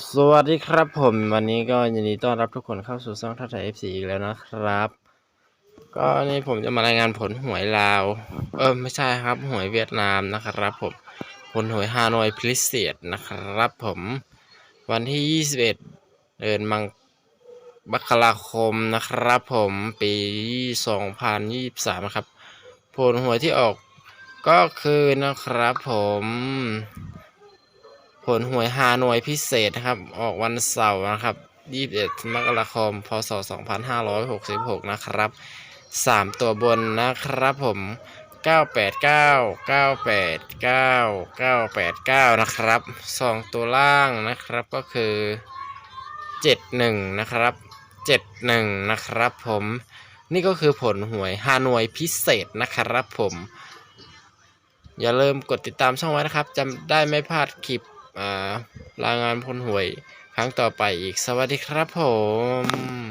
สวัสดีครับผมวันนี้ก็ยินดีต้อนรับทุกคนเข้าสู่ช่องทัศน์ไทย FC อีกแล้วนะครับ ก็นี่ผมจะมารายงานผลหวยลาว เออไม่ใช่ครับหวยเวียดนามนะครับผมผลหวยฮานอยพิเศษนะครับผมวันที่ 21 เดือนมังบัคราคมนะครับผมปี 2023 นะครับ ผลหวยที่ออกก็คือนะครับผม ผลหวยฮานอยพิเศษนะครับ ออกวันเสาร์นะครับ 21 มกราคม พศ 2566 นะครับ 3 ตัวบนนะครับผม 989 989 989 นะครับ 2 ตัวล่างนะครับก็คือ 71 นะครับ 71 นะครับผม นี่ก็คือผลหวยฮานอยพิเศษนะครับผม อย่าลืมกดติดตามช่องไว้นะครับจะได้ไม่พลาดคลิปารายงานพลหวยครั้งต่อไปอีกสวัสดีครับผม